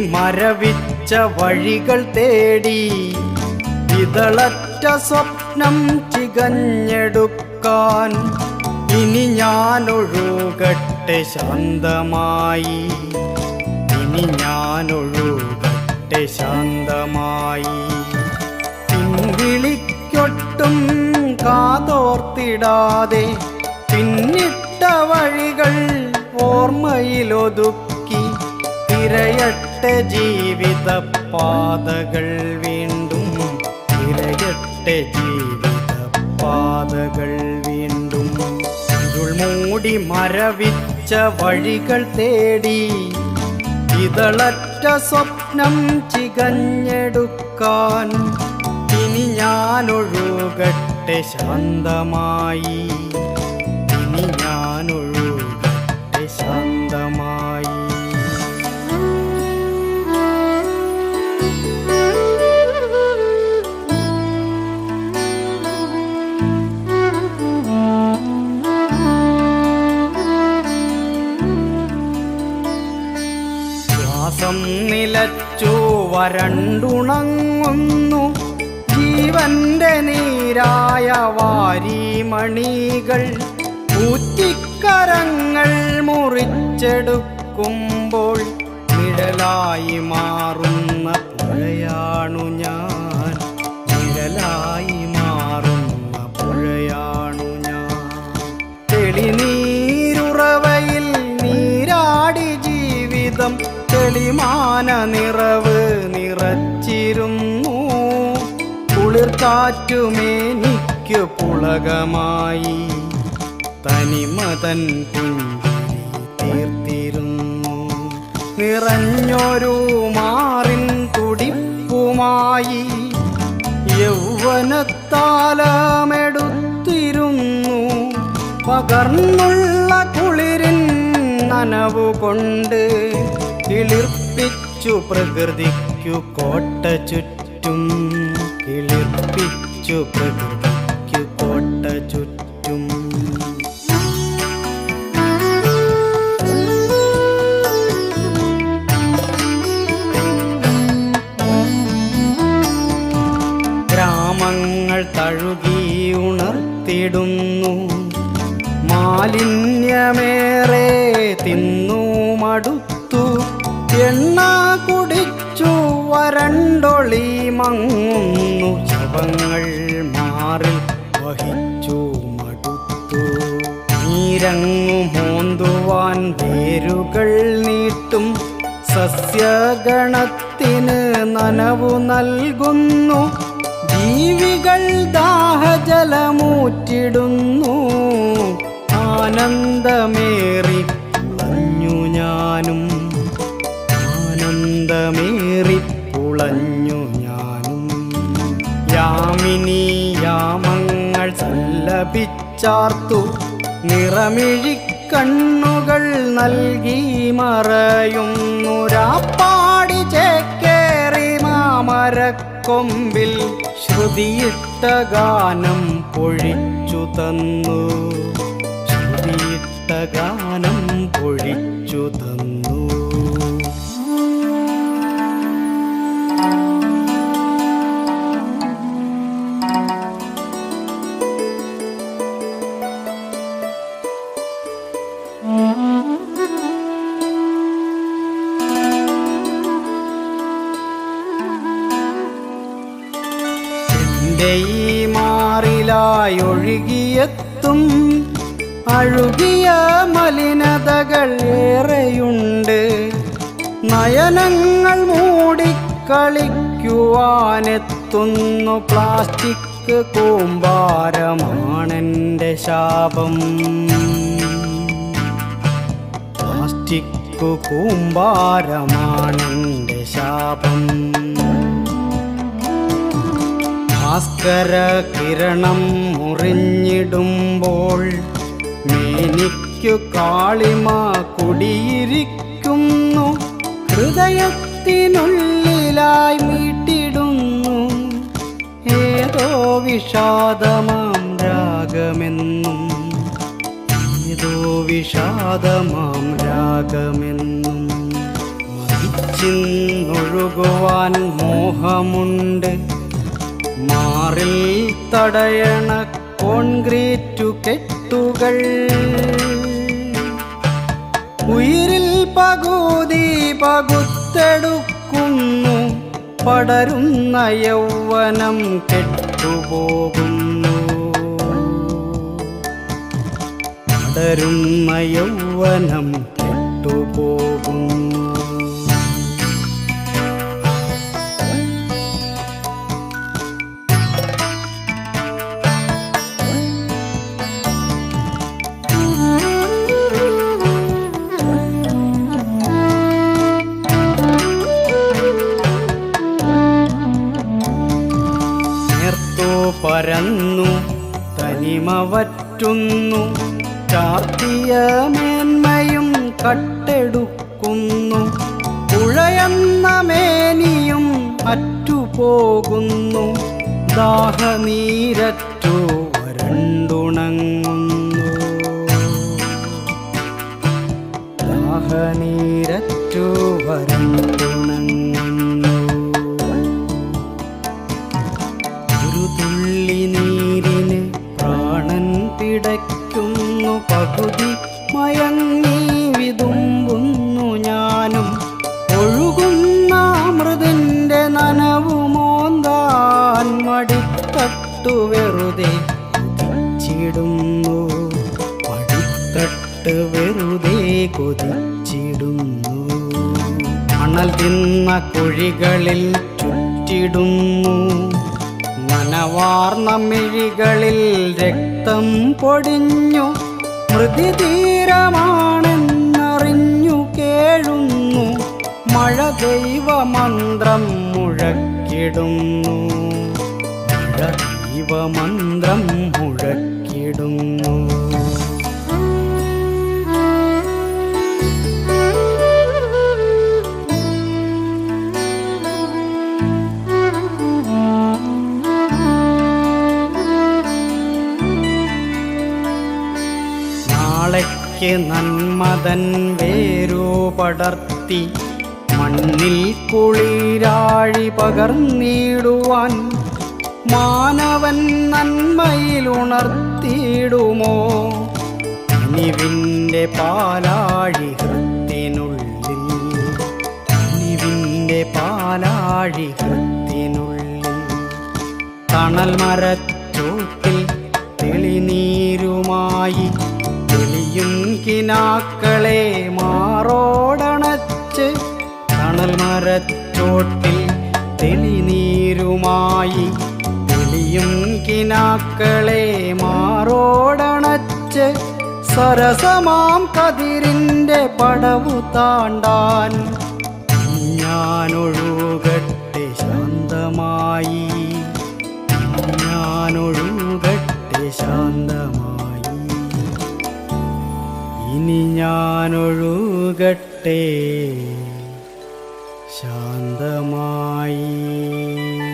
മരവിച്ച വഴികൾ തേടി ഇതളറ്റ സ്വപ്നം ചികഞ്ഞെടുക്കാൻ ഇനി ഞാൻ ഒഴുകട്ടെ ശാന്തമായി. ഇനി ഞാൻ ഒഴുകട്ടെ ശാന്തമായി. പിൻവിളിക്കൊട്ടും കാതോർത്തിടാതെ പിന്നിട്ട വഴികൾ ഓർമ്മയിലൊതുക്കി തിരയട്ടെ ജീവിത പാതകൾ വീണ്ടും തിരയട്ടെ ജീവിത പാതകൾ വീണ്ടും ഇരുൾ മൂടി മരവിച്ച വഴികൾ തേടി ഇതളറ്റ സ്വപ്നം ചികഞ്ഞെടുക്കാൻ ഇനി ഞാനൊഴുകട്ടെ ശാന്തമായി. ശ്വാസം നിലച്ചു വരണ്ടുണങ്ങുന്നു. ജീവന്റെ നീരായ വാരിമണികൾ ഊറ്റിക്കരങ്ങൾ മുറിച്ചെടുക്കുമ്പോൾ നിഴലായി മാറുന്ന പുഴയാണു ഞാൻ. തെളിമാന നിറവ് നിറച്ചിരുന്നു. കുളിർക്കാറ്റുമേനിക്കു പുളകമായി തനിമതൻ പുഞ്ചിരി തീർത്തിരുന്നു. നിറഞ്ഞൊരു മാറിൻ തുടിപ്പുമായി യൗവനത്താലമെടുത്തിരുന്നു. പകർന്നുള്ള കുളിരിൻ നനവു കൊണ്ട് കിളിർപ്പിച്ചു പ്രകൃതിക്കു കോട്ട ചുറ്റും. കിളിർപ്പിച്ചു പ്രകൃതിക്കു കോട്ട ചുറ്റും. ഗ്രാമങ്ങൾ തഴുകി ഉണർത്തിടുന്നു. മാലിന്യമേറെ തിന്നു മടുത്തു എണ്ണ കുടിച്ചു വരണ്ടൊളി മങ്ങുന്നു ശവങ്ങൾ മാറി വഹിച്ചു മടുത്തു. നീരങ്ങു മോന്തുവാൻ വേരുകൾ നീട്ടും. സസ്യഗണത്തിന് നനവു നൽകുന്നു. ജീവികൾ ദാഹജലമൂറ്റിടുന്നു. ആനന്ദമേറി സല്ലപിച്ചാർത്തു നിറമിഴിക്കണ്ണുകൾ നൽകി മറയുന്നു രാപ്പാടി ചേക്കേറി മാമരക്കൊമ്പിൽ ശ്രുതിയിട്ട ഗാനം പൊഴിച്ചു തന്നു. ശ്രുതിയിട്ട ഗാനം പൊഴിച്ചു തന്നു. ഒഴുകിയെത്തും അഴുകിയ മലിനതകൾ ഏറെയുണ്ട്. നയനങ്ങൾ മൂടിക്കളിക്കുവാനെത്തുന്നു പ്ലാസ്റ്റിക് കൂമ്പാരമാണെന്റെ ശാപം. പ്ലാസ്റ്റിക് കൂമ്പാരമാണെന്റെ ശാപം. ഭാസ്കര കിരണം മുറിഞ്ഞിടുമ്പോൾ മേനിക്കു കാളിമ കുടിയിരിക്കുന്നു. ഹൃദയത്തിനുള്ളിലായി മീട്ടിടുന്നു. ഏതോ വിഷാദമാം രാഗമെന്നും വിഷാദമാം രാഗമെന്നും മതിച്ച കുളിച്ചിന്നൊഴുകുവാൻ മോഹമുണ്ട്. മാറിൽ തടയണ കോൺക്രീറ്റു കെട്ടുകൾ. ഉയിരിൽ പകുതി പകുത്തെടുക്കുന്നു. പടരുന്ന യൗവനം കെട്ടുപോകുന്നു. പടരുന്ന യൗവനം നേർത്തു പരന്നു തനിമ വറ്റുന്നു. ചാർത്തിയ മേന്മയും കട്ടെടുക്കുന്നു. പുഴയെന്ന മേനിയും അറ്റുപോകുന്നു ദാഹനീരറ്റു വരണ്ടുണങ്ങുന്നു. ദാഹനീരറ്റു വരണ്ടുണങ്ങുന്നു. ഒരു തുള്ളി നീരിന് പ്രാണൻ പിടയ്ക്കുന്നു പകുതി മയങ്ങി വിതുമ്പുന്നു ഞാനും. ഒഴുകുന്ന മൃതിന്റെ നനവുമോന്താൻ മടിത്തട്ടു വെറുതെ കൊതിച്ചിടുന്നു. മടിത്തട്ട് വെറുതെ കൊതിച്ചിടുന്നു. മണൽ തിന്ന കുഴികളിൽ ചുറ്റിടുന്നു. നനവാർന്ന മിഴികളിൽ രക്തം പൊടിഞ്ഞു മൃതിതീരമാണെന്നറിഞ്ഞു കേഴുന്നു. മഴ ദൈവമന്ത്രം മുഴക്കിടുന്നു. മഴ ദൈവമന്ത്രം മുഴക്കിടുന്നു. നാളേക്ക് നന്മതൻ വേരു പടർത്തി. മണ്ണിൽ കുളിരാഴി പകർന്നിടുവാൻ മാനവൻ നന്മയിലുണർത്തിയിടുമോ നിവിന്റെ പാലാഴി ഹൃത്തിനുള്ളിൽ നിവിന്റെ പാലാഴി ഹൃത്തിനുള്ളിൽ. തണൽ മരച്ചൂട്ടിൽ തെളിനീരുമായി തെളിയും കിനാക്കളെ മാറോടണച്ച് തണൽ മരച്ചോട്ടിൽ തെളിനീരുമായി തെളിയും കിനാക്കളെ മാറോടണച്ച് സരസമാം കതിരിന്റെ പടവു താണ്ടാൻ ഞാനൊഴുകട്ടെ ശാന്തമായി ഞാനൊഴുകട്ടെ ശാന്തമായി. ഇനി ഞാനൊഴുകട്ടെ. ശാന്തമായി